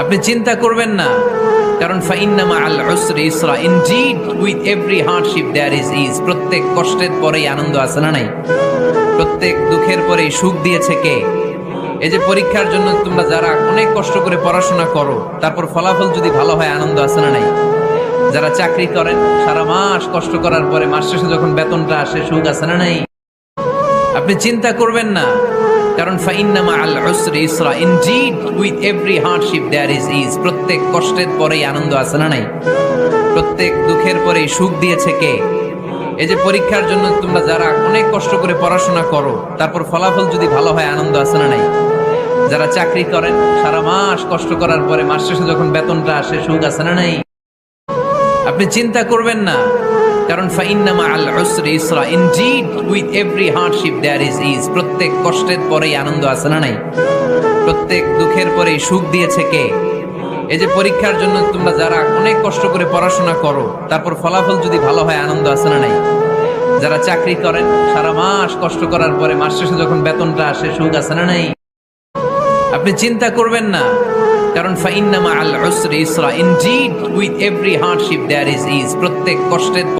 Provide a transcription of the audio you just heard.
আপনি চিন্তা করবেন না। কারণ ফাইন্নামা আল উসরি ইসরা। Indeed with every hardship there is is প্রত্যেক কষ্টের পরেই আনন্দ আছে না নাই? প্রত্যেক দুঃখের পরেই সুখ দিয়েছে কে? এই যে পরীক্ষার জন্য তোমরা যারা অনেক কষ্ট করে পড়াশোনা করো, তারপর ফলাফল যদি ভালো হয়, আনন্দ আছে না নাই? যারা চাকরি করেন, সারা মাস কষ্ট করার পরে মাস শেষে যখন বেতনটা আসে, সুখ আছে না নাই? আপনি চিন্তা করবেন না। কারণ ফাইন্নামা আল উসরি ইসরা indeed with every hardship there is is প্রত্যেক কষ্টের পরেই আনন্দ আছে না নাই? প্রত্যেক দুঃখের পরেই সুখ দিয়েছে কে? এই যে পরীক্ষার জন্য তোমরা যারা অনেক কষ্ট করে পড়াশোনা করো, তারপর ফলাফল যদি ভালো হয়, আনন্দ আছে না নাই? যারা চাকরি করেন, সারা মাস কষ্ট করার পরে মাস শেষে যখন বেতনটা আসে, সুখ আছে না নাই? আপনি চিন্তা করবেন না। কারণ ফাইন্নামা আল উসরি ইসরা। Indeed with every hardship there is is প্রত্যেক কষ্টের পরেই আনন্দ আছে না নাই? প্রত্যেক দুঃখের পরেই সুখ দিয়েছে কে? এই যে পরীক্ষার জন্য তোমরা যারা অনেক কষ্ট করে পড়াশোনা করো, তারপর ফলাফল যদি ভালো হয়, আনন্দ আছে না নাই? যারা চাকরি করেন, সারা মাস কষ্ট করার পরে মাস শেষে যখন বেতনটা আসে, সুখ আছে না নাই? আপনি চিন্তা করবেন না। কারণ ফাইন্নামা আল ইসরা indeed with every hardship there is is প্রত্যেক কষ্টের